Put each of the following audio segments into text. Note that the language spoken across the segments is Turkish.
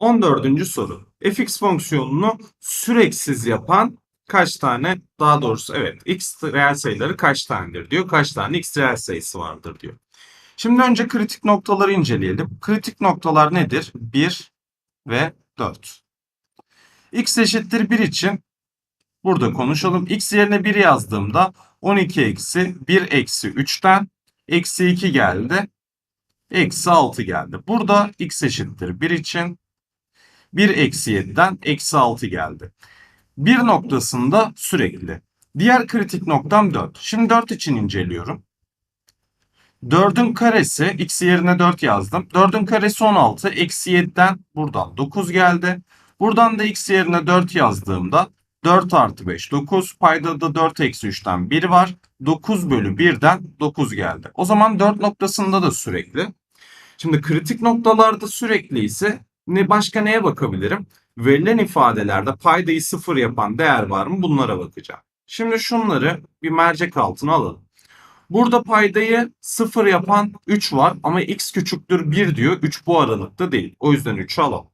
14. soru. fx fonksiyonunu süreksiz yapan kaç tane daha doğrusu evet x reel sayıları kaç tanedir diyor. Kaç tane x reel sayısı vardır diyor. Şimdi önce kritik noktaları inceleyelim. Kritik noktalar nedir? 1 ve 4. x eşittir 1 için burada konuşalım. x yerine 1 yazdığımda 12 eksi 1 eksi 3'ten eksi 2 geldi. Eksi 6 geldi. Burada x eşittir 1 için 1 eksi 7'den eksi 6 geldi. Bir noktasında sürekli. Diğer kritik noktam 4. Şimdi 4 için inceliyorum. 4'ün karesi, x yerine 4 yazdım. 4'ün karesi 16, eksi 7'den buradan 9 geldi. Buradan da x yerine 4 yazdığımda 4 artı 5 9. Payda da 4 eksi 3'ten 1 var. 9 bölü 1'den 9 geldi. O zaman 4 noktasında da sürekli. Şimdi kritik noktalarda sürekli ise ne başka neye bakabilirim? Verilen ifadelerde paydayı sıfır yapan değer var mı? Bunlara bakacağım. Şimdi şunları bir mercek altına alalım. Burada paydayı sıfır yapan 3 var ama x küçüktür 1 diyor. 3 bu aralıkta değil. O yüzden 3'ü alalım.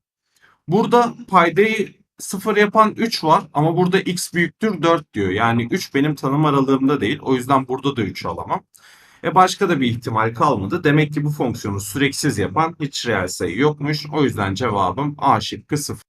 Burada paydayı sıfır yapan 3 var ama burada x büyüktür 4 diyor. Yani 3 benim tanım aralığımda değil. O yüzden burada da 3'ü alamam. E başka da bir ihtimal kalmadı. Demek ki bu fonksiyonu süreksiz yapan hiç reel sayı yokmuş. O yüzden cevabım A şıkkı 0.